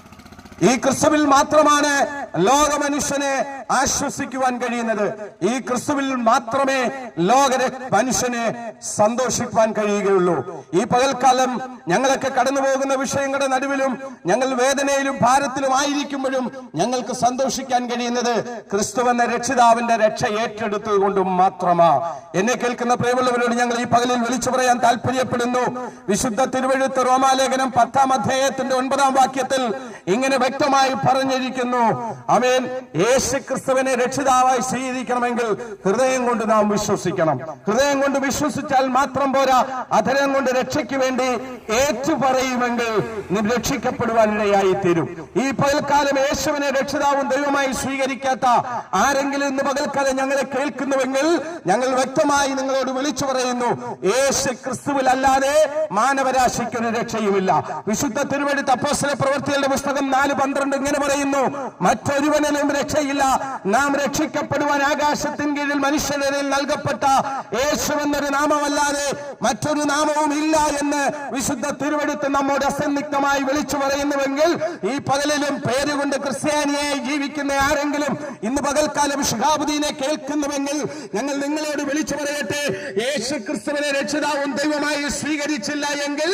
ഈ ക്രിസ്തുവിൽ മാത്രമാണ് ലോകമനുഷ്യനെ ആശ്വസിക്കുവാൻ കഴിയുന്നത്. ഈ ക്രിസ്തുവിൽ മാത്രമേ ലോക മനുഷ്യനെ സന്തോഷിക്കുവാൻ കഴിയുകയുള്ളൂ. ഈ പകൽക്കാലം ഞങ്ങളൊക്കെ കടന്നു പോകുന്ന വിഷയങ്ങളുടെ നടുവിലും ഞങ്ങൾ വേദനയിലും ഭാരത്തിലും ആയിരിക്കുമ്പോഴും ഞങ്ങൾക്ക് സന്തോഷിക്കാൻ കഴിയുന്നത് ക്രിസ്തു എന്ന രക്ഷിതാവിന്റെ രക്ഷ ഏറ്റെടുത്തത് കൊണ്ടും മാത്രമാ. എന്നെ കേൾക്കുന്ന പ്രിയമുള്ളവരോട് ഞങ്ങൾ ഈ പകലിൽ വിളിച്ചു പറയാൻ താല്പര്യപ്പെടുന്നു വിശുദ്ധ തിരുവഴുത്ത് റോമാലേഖനം പത്താം അധ്യായത്തിന്റെ ഒൻപതാം വാക്യത്തിൽ ഇങ്ങനെ വ്യക്തമായി പറഞ്ഞിരിക്കുന്നു. അമേൻ യേശു ക്രിസ്തുവിനെ രക്ഷിതാവായി സ്വീകരിക്കണമെങ്കിൽ ഹൃദയം കൊണ്ട് നാം വിശ്വസിക്കണം. ഹൃദയം കൊണ്ട് വിശ്വസിച്ചാൽ മാത്രം പോരാ. അധരം കൊണ്ട് രക്ഷയ്ക്ക് വേണ്ടി ഏറ്റുപറയുമെങ്കിൽ നീ രക്ഷിക്കപ്പെടുവാൻ ഇടയായി തീരും ഈ പകൽക്കാലം യേശുവിനെ രക്ഷിതാവും ദൈവമായി സ്വീകരിക്കാത്ത ആരെങ്കിലും ഇന്ന് പകൽക്കാലം ഞങ്ങളെ കേൾക്കുന്നുവെങ്കിൽ ഞങ്ങൾ വ്യക്തമായി നിങ്ങളോട് വിളിച്ചു പറയുന്നു യേശു ക്രിസ്തുവിൽ അല്ലാതെ മാനവരാശിക്കൊരു രക്ഷയുമില്ല. വിശുദ്ധ തിരുവഴുത്ത് അപ്പോസ്തല പ്രവൃത്തികളുടെ പുസ്തകം നാല് പന്ത്രണ്ട് ഇങ്ങനെ പറയുന്നു. മറ്റൊരുവനിലും രക്ഷയില്ല. നാം രക്ഷിക്കപ്പെടുവാൻ ആകാശത്തിൻ കീഴിൽ മനുഷ്യനിൽ നൽകപ്പെട്ട യേശു എന്നൊരു നാമമല്ലാതെ മറ്റൊരു നാമവും ഇല്ല എന്ന് വിശുദ്ധ തിരുവെടുത്ത് നമ്മോട് അസന്നിഗ്ധമായി വിളിച്ചു പറയുന്നുവെങ്കിൽ ഈ പകലിലും പേരുകൊണ്ട് ക്രിസ്ത്യാനിയായി ജീവിക്കുന്ന ആരെങ്കിലും ഇന്ന് പകൽക്കാലം ഷിഹാബുദ്ദീനെ കേൾക്കുന്നുവെങ്കിൽ ഞങ്ങൾ നിങ്ങളോട് വിളിച്ചു പറയട്ടെ. യേശു ക്രിസ്തുവിനെ രക്ഷിതാവും ദൈവമായി സ്വീകരിച്ചില്ല എങ്കിൽ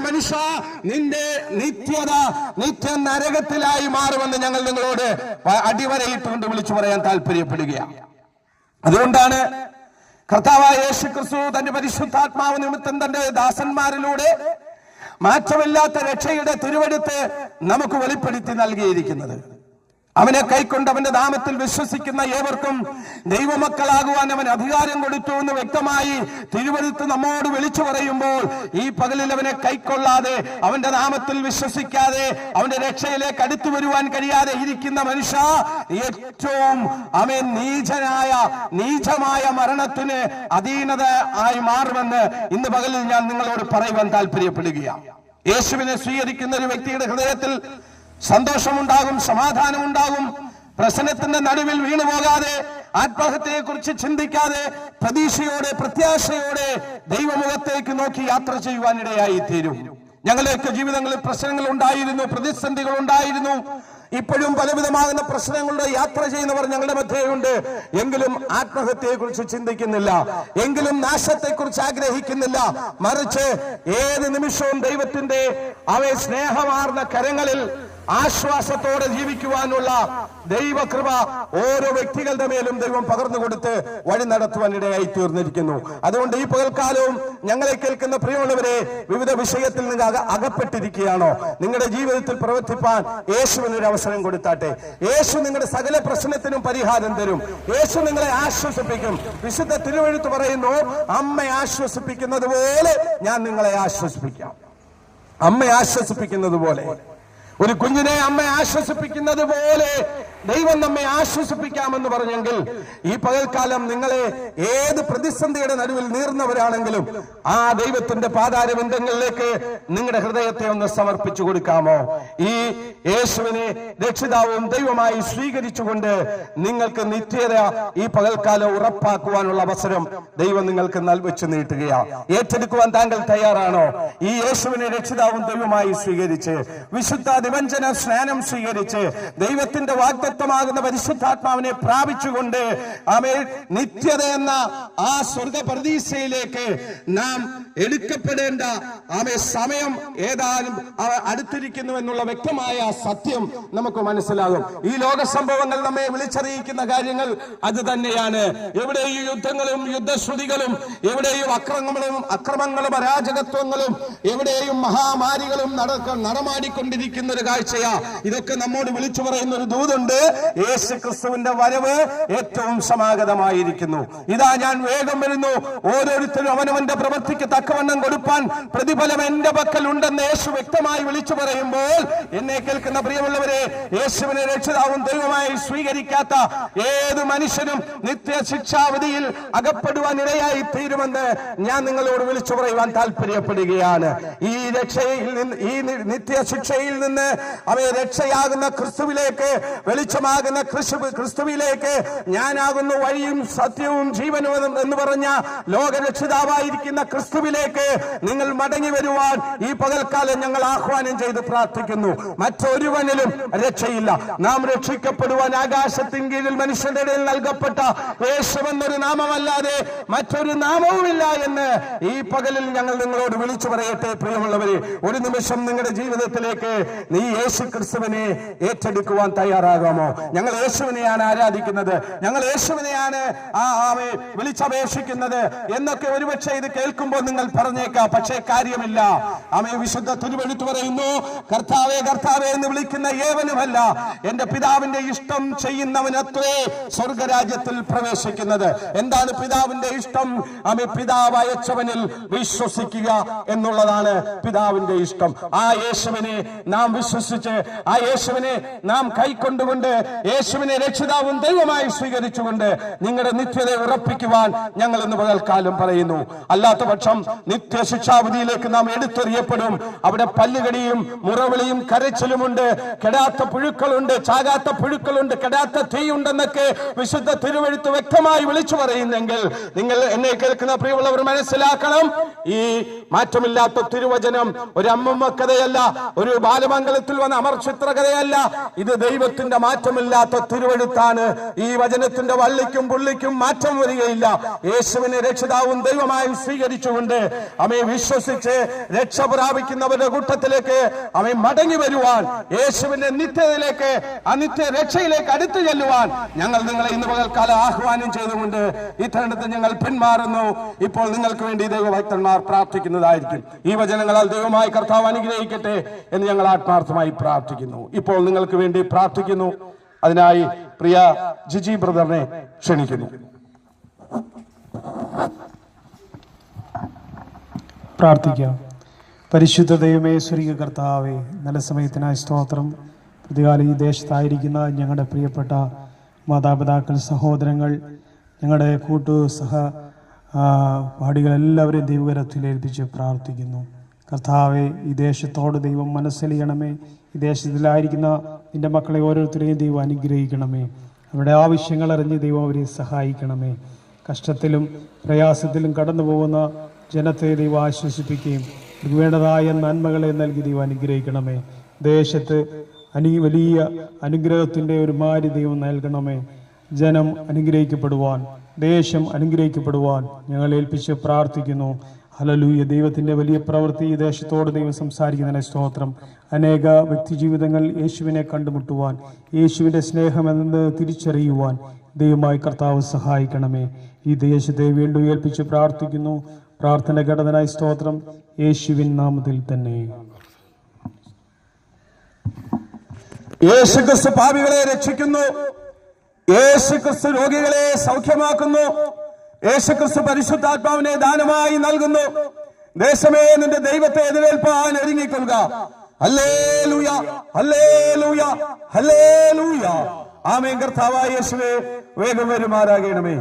മനുഷ്യ നിന്റെ നിത്യത നിത്യ നരകത്തിലായി മാറുമെന്ന് ഞങ്ങൾ നിങ്ങളോട് അടിവരയിട്ടുകൊണ്ട് വിളിച്ചു പറയാൻ താല്പര്യപ്പെടുകയാണ് അതുകൊണ്ടാണ് കർത്താവായ യേശു ക്രിസ്തു തന്റെ പരിശുദ്ധാത്മാവ് നിമിത്തം തന്റെ ദാസന്മാരിലൂടെ മാറ്റമില്ലാത്ത രക്ഷയുടെ തിരുവെടുത്ത് നമുക്ക് വെളിപ്പെടുത്തി നൽകിയിരിക്കുന്നത്. അവനെ കൈക്കൊണ്ട് അവന്റെ നാമത്തിൽ വിശ്വസിക്കുന്ന ഏവർക്കും ദൈവമക്കളാകുവാൻ അവൻ അധികാരം കൊടുത്തു എന്ന് വ്യക്തമായി തിരുവഴുത്ത് നമ്മോട് വിളിച്ചു പറയുമ്പോൾ ഈ പകലിൽ അവനെ കൈക്കൊള്ളാതെ അവന്റെ നാമത്തിൽ വിശ്വസിക്കാതെ അവന്റെ രക്ഷയിലേക്ക് അടുത്തു വരുവാൻ കഴിയാതെ ഇരിക്കുന്ന മനുഷ്യ ഏറ്റവും അവൻ നീചനായ നീചമായ മരണത്തിന് അധീനത ആയി മാറുമെന്ന് ഇന്ന് പകലിൽ ഞാൻ നിങ്ങളോട് പറയുവാൻ താല്പര്യപ്പെടുകയാണ് യേശുവിനെ സ്വീകരിക്കുന്ന ഒരു വ്യക്തിയുടെ ഹൃദയത്തിൽ സന്തോഷമുണ്ടാകും സമാധാനമുണ്ടാകും. പ്രശ്നത്തിന്റെ നടുവിൽ വീണു പോകാതെ ആത്മഹത്യയെ കുറിച്ച് ചിന്തിക്കാതെ പ്രതീക്ഷയോടെ പ്രത്യാശയോടെ ദൈവമുഖത്തേക്ക് നോക്കി യാത്ര ചെയ്യുവാനിടയായി തീരും ഞങ്ങളുടെയൊക്കെ ജീവിതങ്ങളിൽ പ്രശ്നങ്ങൾ ഉണ്ടായിരുന്നു പ്രതിസന്ധികൾ ഉണ്ടായിരുന്നു ഇപ്പോഴും പലവിധമാകുന്ന പ്രശ്നങ്ങളുടെ യാത്ര ചെയ്യുന്നവർ ഞങ്ങളുടെ മധ്യയുണ്ട്. എങ്കിലും ആത്മഹത്യയെ കുറിച്ച് ചിന്തിക്കുന്നില്ല. എങ്കിലും നാശത്തെ കുറിച്ച് ആഗ്രഹിക്കുന്നില്ല. മറിച്ച് ഏത് നിമിഷവും ദൈവത്തിന്റെ അവയെ സ്നേഹമാർന്ന കരങ്ങളിൽ ആശ്വാസത്തോടെ ജീവിക്കുവാനുള്ള ദൈവകൃപ ഓരോ വ്യക്തികളുടെ മേലും ദൈവം പകർന്നു കൊടുത്ത് വഴി നടത്തുവാൻ ഇടയായി തീർന്നിരിക്കുന്നു അതുകൊണ്ട് ഈ പകൽക്കാലവും ഞങ്ങളെ കേൾക്കുന്ന പ്രിയമുള്ളവരെ വിവിധ വിഷയത്തിൽ നിങ്ങൾ അകപ്പെട്ടിരിക്കുകയാണോ? നിങ്ങളുടെ ജീവിതത്തിൽ പ്രവർത്തിപ്പാൻ യേശുവിനൊരു അവസരം കൊടുത്താട്ടെ. യേശു നിങ്ങളുടെ സകല പ്രശ്നത്തിനും പരിഹാരം തരും. യേശു നിങ്ങളെ ആശ്വസിപ്പിക്കും. വിശുദ്ധ തിരുവഴുത്ത് പറയുന്നു അമ്മ ആശ്വസിപ്പിക്കുന്നത് പോലെ ഞാൻ നിങ്ങളെ ആശ്വസിപ്പിക്കാം. അമ്മ ആശ്വസിപ്പിക്കുന്നത് പോലെ ഒരു കുഞ്ഞിനെ അമ്മ ആശ്വസിപ്പിക്കുന്നത് പോലെ ദൈവം നമ്മെ ആശ്വസിപ്പിക്കാമെന്ന് പറഞ്ഞെങ്കിൽ ഈ പകൽക്കാലം നിങ്ങളെ ഏത് പ്രതിസന്ധിയുടെ നടുവിൽ നീർന്നവരാണെങ്കിലും ആ ദൈവത്തിന്റെ പാതാരബന്ധങ്ങളിലേക്ക് നിങ്ങളുടെ ഹൃദയത്തെ ഒന്ന് സമർപ്പിച്ചു കൊടുക്കാമോ? ഈ യേശുവിനെ രക്ഷിതാവും ദൈവമായി സ്വീകരിച്ചുകൊണ്ട് നിങ്ങൾക്ക് നിത്യത ഈ പകൽക്കാലം ഉറപ്പാക്കുവാനുള്ള അവസരം ദൈവം നിങ്ങൾക്ക് നൽവെച്ച് നീട്ടുകയാ. ഏറ്റെടുക്കുവാൻ താങ്കൾ തയ്യാറാണോ? ഈ യേശുവിനെ രക്ഷിതാവും ദൈവമായി സ്വീകരിച്ച് വിശുദ്ധ നിവഞ്ചന സ്നാനം സ്വീകരിച്ച് ദൈവത്തിന്റെ വാഗ്ദത്വമാകുന്ന പരിശുദ്ധാത്മാവിനെ പ്രാപിച്ചുകൊണ്ട് ആമേ നിത്യത എന്ന ആ സ്വർഗ പ്രതീക്ഷയിലേക്ക് നാം എടുക്കപ്പെടേണ്ട ആമേ സമയം ഏതാനും അടുത്തിരിക്കുന്നു എന്നുള്ള വ്യക്തമായ സത്യം നമുക്ക് മനസ്സിലാകും. ഈ ലോക സംഭവങ്ങൾ നമ്മെ വിളിച്ചറിയിക്കുന്ന കാര്യങ്ങൾ അത് തന്നെയാണ്. എവിടെയും യുദ്ധങ്ങളും യുദ്ധശ്രുതികളും എവിടെയും അക്രമങ്ങളും അക്രമങ്ങളും അരാജകത്വങ്ങളും എവിടെയും മഹാമാരികളും നടക്ക നടമാടിക്കൊണ്ടിരിക്കുന്ന ഒരു കാഴ്ചയാ. ഇതൊക്കെ നമ്മോട് വിളിച്ചു പറയുന്ന ഒരു ദൂതുണ്ട്. യേശു ക്രിസ്തുവിന്റെ വരവ് ഏറ്റവും സമാഗതമായിരിക്കുന്നു. ഇതാ ഞാൻ വേഗം വരുന്നു. ഓരോരുത്തരും അവനവന്റെ പ്രവൃത്തിക്ക് തക്കവണ്ണം കൊടുപ്പാൻ പ്രതിഫലം എന്റെ പക്കൽ ഉണ്ടെന്ന് യേശു വ്യക്തമായി വിളിച്ചു പറയുമ്പോൾ എന്നെ കേൾക്കുന്ന പ്രിയമുള്ളവരെ യേശുവിനെ രക്ഷിതാവും ദൈവമായി സ്വീകരിക്കാത്ത ഏത് മനുഷ്യനും നിത്യ ശിക്ഷാവധിയിൽ അകപ്പെടുവാൻ ഇടയായി തീരുമെന്ന് ഞാൻ നിങ്ങളോട് വിളിച്ചു പറയുവാൻ താല്പര്യപ്പെടുകയാണ് ഈ രക്ഷയിൽ നിന്ന് ഈ നിത്യ ശിക്ഷയിൽ നിന്ന് അവയെ രക്ഷയാകുന്ന ക്രിസ്തുവിലേക്ക് വെളിച്ചം വെളിച്ചമാകുന്ന ക്രിസ്തു ക്രിസ്തുവിലേക്ക് ഞാനാകുന്നു വഴിയും സത്യവും ജീവനും എന്ന് പറഞ്ഞ ലോകരക്ഷിതാവായിരിക്കുന്ന ക്രിസ്തുവിലേക്ക് നിങ്ങൾ മടങ്ങി വരുവാൻ ഈ പകൽക്കാലം ഞങ്ങൾ ആഹ്വാനം ചെയ്ത് പ്രാർത്ഥിക്കുന്നു. മറ്റൊരുവനിലും രക്ഷയില്ല. നാം രക്ഷിക്കപ്പെടുവാൻ ആകാശത്തിൻ കീഴിൽ മനുഷ്യന്റെ ഇടയിൽ നൽകപ്പെട്ട യേശുവെന്നൊരു നാമമല്ലാതെ മറ്റൊരു നാമവുമില്ല എന്ന് ഈ പകലിൽ ഞങ്ങൾ നിങ്ങളോട് വിളിച്ചു പറയട്ടെ പ്രിയമുള്ളവരെ. ഒരു നിമിഷം നിങ്ങളുടെ ജീവിതത്തിലേക്ക് നീ യേശു ക്രിസ്തുവിനെ ഏറ്റെടുക്കുവാൻ തയ്യാറാകാമോ ഞങ്ങൾ യേശുവിനെയാണ് ആരാധിക്കുന്നത്. ഞങ്ങൾ യേശുവിനെയാണ് ആ ആമേ വിളിച്ചപേക്ഷിക്കുന്നത്. എന്നൊക്കെ ഒരുപക്ഷെ ഇത് കേൾക്കുമ്പോൾ നിങ്ങൾ പറഞ്ഞേക്കാം. പക്ഷേ കാര്യമില്ല. ആമേ വിശുദ്ധ തിരുവെഴുത്ത് പറയുന്നു കർത്താവേ കർത്താവേ എന്ന് വിളിക്കുന്ന ഏവനുമല്ല എന്റെ പിതാവിന്റെ ഇഷ്ടം ചെയ്യുന്നവനത്രേ സ്വർഗരാജ്യത്തിൽ പ്രവേശിക്കുന്നത്. എന്താണ് പിതാവിന്റെ ഇഷ്ടം? ആമേ പിതാവ് അയച്ചവനിൽ വിശ്വസിക്കുക എന്നുള്ളതാണ് പിതാവിന്റെ ഇഷ്ടം. ആ യേശുവിനെ നാം വിശ്വസിച്ച് ആ യേശുവിനെ നാം കൈക്കൊണ്ടുകൊണ്ട് യേശുവിനെ രക്ഷിതാവും ദൈവമായി സ്വീകരിച്ചുകൊണ്ട് നിങ്ങളുടെ നിത്യത ഉറപ്പിക്കുവാൻ ഞങ്ങൾ ഇന്ന് പകൽക്കാലം പറയുന്നു. അല്ലാത്ത പക്ഷം നിത്യശിക്ഷാവിധിയിലേക്ക് നാം എടുത്തെറിയപ്പെടും. അവിടെ പല്ലുകടിയും മുറവിളിയും കരച്ചിലുമുണ്ട്. കെടാത്ത പുഴുക്കളുണ്ട് ചാകാത്ത പുഴുക്കളുണ്ട് കെടാത്ത തീയുണ്ടെന്നൊക്കെ വിശുദ്ധ തിരുവഴുത്ത് വ്യക്തമായി വിളിച്ചു പറയുന്നെങ്കിൽ നിങ്ങൾ എന്നെ കേൾക്കുന്ന പ്രിയമുള്ളവർ മനസ്സിലാക്കണം. ഈ മാറ്റമില്ലാത്ത തിരുവചനം ഒരു അമ്മമ്മ കഥയല്ല ഒരു ബാലമംഗലത്തിൽ വന്ന അമർ ചിത്രകഥയല്ല ഇത് ദൈവത്തിന്റെ മാറ്റമില്ലാത്ത തിരുവഴുത്താണ്. ഈ വചനത്തിന്റെ വള്ളിക്കും പുള്ളിക്കും മാറ്റം വരികയില്ല. യേശുവിനെ രക്ഷിതാവും ദൈവമായും സ്വീകരിച്ചുകൊണ്ട് അമ്മയെ വിശ്വസിച്ച് രക്ഷ പ്രാപിക്കുന്നവരുടെ കൂട്ടത്തിലേക്ക് അവൻ മടങ്ങി വരുവാൻ യേശുവിന്റെ നിത്യതയിലേക്ക് അനിത്യ രക്ഷയിലേക്ക് അടുത്തു ചെല്ലുവാൻ ഞങ്ങൾ നിങ്ങളെ ഇന്ന് പകൽക്കാലം ആഹ്വാനം ചെയ്തുകൊണ്ട് ഇത്തരണത്തിൽ ഞങ്ങൾ പിന്മാറുന്നു. ഇപ്പോൾ നിങ്ങൾക്ക് വേണ്ടി ദൈവഭക്തന്മാർ പ്രാർത്ഥിക്കുന്നതായിരിക്കും. ഈ വചനങ്ങളാൽ ദൈവമായി കർത്താവ് അനുഗ്രഹിക്കട്ടെ എന്ന് ഞങ്ങൾ ആത്മാർത്ഥമായി പ്രാർത്ഥിക്കുന്നു. ഇപ്പോൾ നിങ്ങൾക്ക് വേണ്ടി പ്രാർത്ഥിക്കുന്നു. അതിനായി പ്രിയ ജിജി ബ്രദറിനെ ക്ഷണിക്കുന്നു.
പ്രാർത്ഥിക്കാം. പരിശുദ്ധ ദൈവമേ സ്വരീക കർത്താവേ നല്ല സമയത്തിനായി സ്തോത്രം. പ്രതികാല ഈ ദേശത്തായിരിക്കുന്ന ഞങ്ങളുടെ പ്രിയപ്പെട്ട മാതാപിതാക്കൾ സഹോദരങ്ങൾ ഞങ്ങളുടെ കൂട്ടു സഹ പാടികളെല്ലാവരെയും ദൈവകരത്തിലേൽപ്പിച്ച് പ്രാർത്ഥിക്കുന്നു. കർത്താവെ ഈ ദേശത്തോട് ദൈവം മനസ്സലിയണമേ. ഈ ദേശത്തിലായിരിക്കുന്ന നിന്റെ മക്കളെ ഓരോരുത്തരെയും ദൈവം അനുഗ്രഹിക്കണമേ. അവരുടെ ആവശ്യങ്ങൾ അറിഞ്ഞ് ദൈവം അവരെ സഹായിക്കണമേ. കഷ്ടത്തിലും പ്രയാസത്തിലും കടന്നു പോകുന്ന ജനത്തെ ദൈവം ആശ്വസിപ്പിക്കുകയും വേണ്ടതായ നന്മകളെ നൽകി ദൈവം അനുഗ്രഹിക്കണമേ. ദേശത്ത് അനു വലിയ അനുഗ്രഹത്തിന്റെ ഒരു മാരി ദൈവം നൽകണമേ. ജനം അനുഗ്രഹിക്കപ്പെടുവാൻ ദേശം അനുഗ്രഹിക്കപ്പെടുവാൻ ഞങ്ങൾ ഏൽപ്പിച്ച് പ്രാർത്ഥിക്കുന്നു. ഹലലൂയ ദൈവത്തിന്റെ വലിയ പ്രവൃത്തി ഈ ദേശത്തോട് ദൈവം സംസാരിക്കുന്നതിനെ സ്തോത്രം. അനേക വ്യക്തിജീവിതങ്ങൾ യേശുവിനെ കണ്ടുമുട്ടുവാൻ യേശുവിന്റെ സ്നേഹമെന്നത് തിരിച്ചറിയുവാൻ ദൈവമായി കർത്താവ് സഹായിക്കണമേ. ഈ ദേശത്തെ വീണ്ടും ഏൽപ്പിച്ച് പ്രാർത്ഥിക്കുന്നു. പ്രാർത്ഥന ഘടനായി സ്തോത്രം. യേശുവിൻ നാമത്തിൽ തന്നെ.
യേശു ക്രിസ്തു പാപികളെ രക്ഷിക്കുന്നു. യേശുക്രിസ്തു രോഗികളെ സൗഖ്യമാക്കുന്നു. യേശു ക്രിസ്തു പരിശുദ്ധാത്മാവിനെ ദാനമായി നൽകുന്നു. ദേശമേ നിന്റെ ദൈവത്തെ എതിരേൽപ്പാൻ ഒരുങ്ങിക്കൊള്ളുക. ഹല്ലേലൂയ ഹല്ലേലൂയ ഹല്ലേലൂയ. കർത്താവായ യേശുവേ വേഗം വരുമാറാകണമേ.